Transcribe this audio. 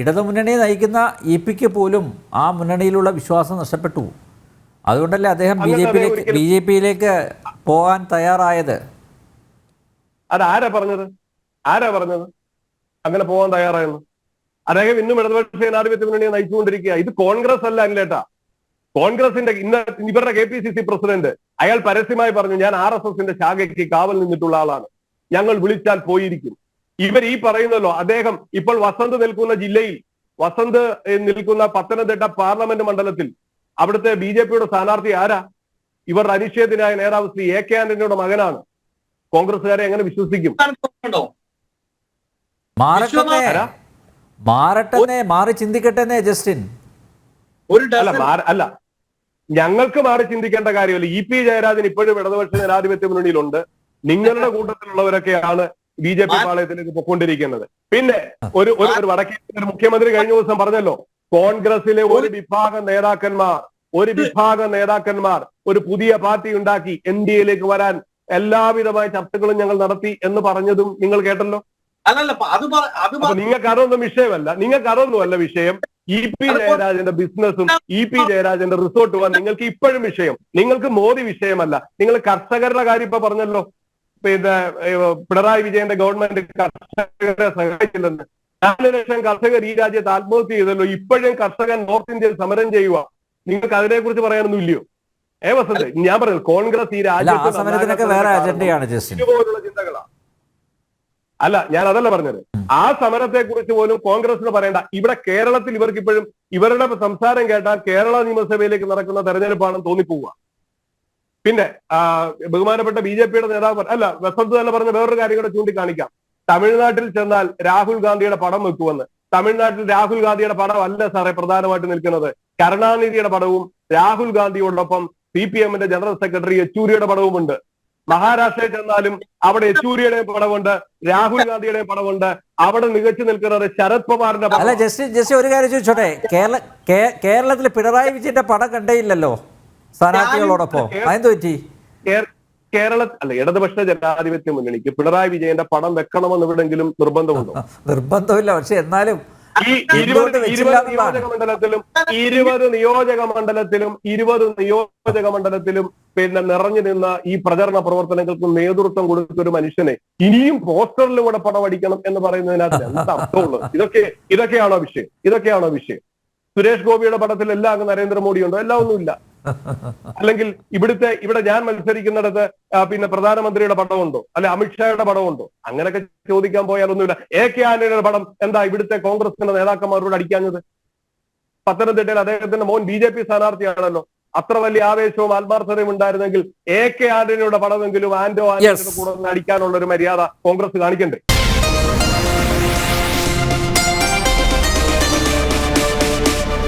ഇടതുമുന്നണിയെ നയിക്കുന്ന ഇ പിക്ക് പോലും ആ മുന്നണിയിലുള്ള വിശ്വാസം നഷ്ടപ്പെട്ടു. അതുകൊണ്ടല്ലേ അദ്ദേഹം ബി ജെ പിയിലേക്ക് ബി ജെ പിയിലേക്ക് പോകാൻ തയ്യാറായത്? അതാരാ പറഞ്ഞത്? ആരാ പറഞ്ഞത്? അങ്ങനെ പോകാൻ തയ്യാറായെന്ന്. അദ്ദേഹം ഇന്നും ഇടതുപക്ഷ ജനാധിപത്യ മുന്നണിയെ നയിച്ചുകൊണ്ടിരിക്കുക ഇത് കോൺഗ്രസ് അല്ല അല്ലേട്ടാ കോൺഗ്രസിന്റെ ഇന്ന് ഇവരുടെ K P C C president അയാൾ പരസ്യമായി പറഞ്ഞു ഞാൻ ആർ എസ് എസിന്റെ ശാഖയ്ക്ക് കാവൽ നിന്നിട്ടുള്ള ആളാണ്. ഞങ്ങൾ വിളിച്ചാൽ പോയിരിക്കും. ഇവർ ഈ പറയുന്നല്ലോ അദ്ദേഹം ഇപ്പോൾ വസന്ത് നിൽക്കുന്ന ജില്ലയിൽ വസന്ത് നിൽക്കുന്ന പത്തനംതിട്ട പാർലമെന്റ് മണ്ഡലത്തിൽ അവിടുത്തെ ബി ജെ പിയുടെ സ്ഥാനാർത്ഥി ആരാ? ഇവർ അനിശ്ചയത്തിനായ നേതാവ് ശ്രീ എ കെ ആന്റണിയുടെ മകനാണ്. കോൺഗ്രസ്സുകാരെ എങ്ങനെ വിശ്വസിക്കും? മാറട്ടെ മാറി ചിന്തിക്കട്ടെ ജസ്റ്റിൻ. അല്ല അല്ല. ഞങ്ങൾക്ക് മാറി ചിന്തിക്കേണ്ട കാര്യമല്ല. ഇ പി ജയരാജൻ ഇപ്പോഴും ഇടതുപക്ഷ ജനാധിപത്യ മുന്നണിയിലുണ്ട്. നിങ്ങളുടെ കൂട്ടത്തിലുള്ളവരൊക്കെയാണ് ബി ജെ പി പാളയത്തിലേക്ക് പൊക്കൊണ്ടിരിക്കുന്നത് പിന്നെ ഒരു ഒരു വടക്കേ ഒരു മുഖ്യമന്ത്രി കഴിഞ്ഞ ദിവസം പറഞ്ഞല്ലോ കോൺഗ്രസിലെ ഒരു വിഭാഗം നേതാക്കന്മാർ ഒരു വിഭാഗം നേതാക്കന്മാർ ഒരു പുതിയ പാർട്ടി ഉണ്ടാക്കി എൻ ഡി എയിലേക്ക് വരാൻ എല്ലാവിധമായ ചർച്ചകളും ഞങ്ങൾ നടത്തി എന്ന് പറഞ്ഞതും നിങ്ങൾ കേട്ടല്ലോ? അല്ലല്ല അത് നിങ്ങൾക്ക് അതൊന്നും വിഷയമല്ല. നിങ്ങൾക്ക് അതൊന്നുമല്ല വിഷയം. ഇ പി ജയരാജന്റെ ബിസിനസ്സും ഇ പി ജയരാജന്റെ റിസോർട്ടും നിങ്ങൾക്ക് ഇപ്പോഴും വിഷയം. നിങ്ങൾക്ക് മോദി വിഷയമല്ല. നിങ്ങൾ കർഷകരുടെ കാര്യം ഇപ്പൊ പറഞ്ഞല്ലോ. പിന്നെ ഏഹ്, പിണറായി വിജയന്റെ ഗവൺമെന്റ് കർഷകരെ സഹായിച്ചില്ലെന്ന്. നാല് ലക്ഷം കർഷകർ ഈ രാജ്യത്ത് ആത്മഹത്യ ചെയ്തല്ലോ. ഇപ്പോഴും കർഷകൻ നോർത്ത് ഇന്ത്യയിൽ സമരം ചെയ്യുക നിങ്ങൾക്ക് അതിനെ കുറിച്ച് പറയാനൊന്നും ഇല്ലയോ ഏ വസന്ത് ഞാൻ പറഞ്ഞു കോൺഗ്രസ് ഈ രാജ്യത്തെ അല്ല ഞാൻ അതല്ല പറഞ്ഞത്. ആ സമരത്തെ കുറിച്ച് പോലും കോൺഗ്രസിന് പറയണ്ട. ഇവിടെ കേരളത്തിൽ ഇവർക്ക് ഇപ്പോഴും ഇവരുടെ സംസാരം കേട്ടാൽ കേരള നിയമസഭയിലേക്ക് നടക്കുന്ന തെരഞ്ഞെടുപ്പാണെന്ന് തോന്നിപ്പോവുക. പിന്നെ ബഹുമാനപ്പെട്ട ബി ജെ പിയുടെ നേതാവ് അല്ല വസന്ത് തന്നെ പറഞ്ഞ വേറൊരു കാര്യം കൂടെ ചൂണ്ടിക്കാണിക്കാം. തമിഴ്നാട്ടിൽ ചെന്നാൽ രാഹുൽ ഗാന്ധിയുടെ പടം വെക്കുമെന്ന്. തമിഴ്നാട്ടിൽ രാഹുൽ ഗാന്ധിയുടെ പടം അല്ല സാറേ പ്രധാനമായിട്ട് നിൽക്കുന്നത്. കരുണാനിധിയുടെ പടവും രാഹുൽ ഗാന്ധിയോടൊപ്പം സി പി എമ്മിന്റെ ജനറൽ സെക്രട്ടറി യെച്ചൂരിയുടെ പടവുമുണ്ട്. മഹാരാഷ്ട്രയിൽ ചെന്നാലും അവിടെ യെച്ചൂരിയുടെ പടമുണ്ട് രാഹുൽ ഗാന്ധിയുടെ പടമുണ്ട് അവിടെ മികച്ചു നിൽക്കുന്നത് ശരത് പവാറിന്റെ അല്ല പടം ജസ്റ്റിൻ ജസ്റ്റ് ഒരു കാര്യം ചോദിച്ചോട്ടെ? കേരള കേരളത്തിൽ പിണറായി വിജയന്റെ പടം കണ്ടേയില്ലല്ലോ സ്ഥാനാർത്ഥികളോടൊപ്പം. അതെന്ത് പറ്റി? കേരള അല്ല ഇടതുപക്ഷ ജനാധിപത്യ മുന്നണിക്ക് പിണറായി വിജയന്റെ പടം വെക്കണമെന്ന് എവിടെങ്കിലും നിർബന്ധമുണ്ടോ? നിർബന്ധമില്ല. പക്ഷെ എന്നാലും ഈ ഇരുപത്. നിയോജക മണ്ഡലത്തിലും ഇരുപത് നിയോജക മണ്ഡലത്തിലും ഇരുപത് നിയോജക മണ്ഡലത്തിലും പിന്നെ നിറഞ്ഞു നിന്ന ഈ പ്രചരണ പ്രവർത്തനങ്ങൾക്ക് നേതൃത്വം കൊടുത്ത ഒരു മനുഷ്യനെ ഇനിയും പോസ്റ്ററിലൂടെ പണം അടിക്കണം എന്ന് പറയുന്നതിനകത്ത് എന്താ അർത്ഥമുള്ളത്? ഇതൊക്കെ ഇതൊക്കെയാണോ വിഷയം? ഇതൊക്കെയാണോ വിഷയം? സുരേഷ് ഗോപിയുടെ പടത്തിൽ എല്ലാം അങ്ങ് നരേന്ദ്രമോദി ഉണ്ടോ എല്ലാം ഒന്നുമില്ല. അല്ലെങ്കിൽ ഇവിടുത്തെ ഇവിടെ ഞാൻ മത്സരിക്കുന്നിടത്ത് പിന്നെ പ്രധാനമന്ത്രിയുടെ പടമുണ്ടോ? അല്ലെ അമിത്ഷായുടെ പടമുണ്ടോ? അങ്ങനെയൊക്കെ ചോദിക്കാൻ പോയാൽ ഒന്നുമില്ല എ കെ ആന്റണിയുടെ പടം എന്താ ഇവിടുത്തെ കോൺഗ്രസിന്റെ നേതാക്കന്മാരോട് അടിക്കാഞ്ഞത്? പത്തനംതിട്ടയിൽ അദ്ദേഹത്തിന്റെ മോൻ ബി ജെ പി സ്ഥാനാർത്ഥിയാണല്ലോ. അത്ര വലിയ ആവേശവും ആത്മാർത്ഥതയും ഉണ്ടായിരുന്നെങ്കിൽ എ കെ ആന്റണിയുടെ പടമെങ്കിലും ആന്റോ ആന്റണിയുടെ കൂടെ അടിക്കാനുള്ള ഒരു മര്യാദ കോൺഗ്രസ് കാണിക്കണ്ടേ?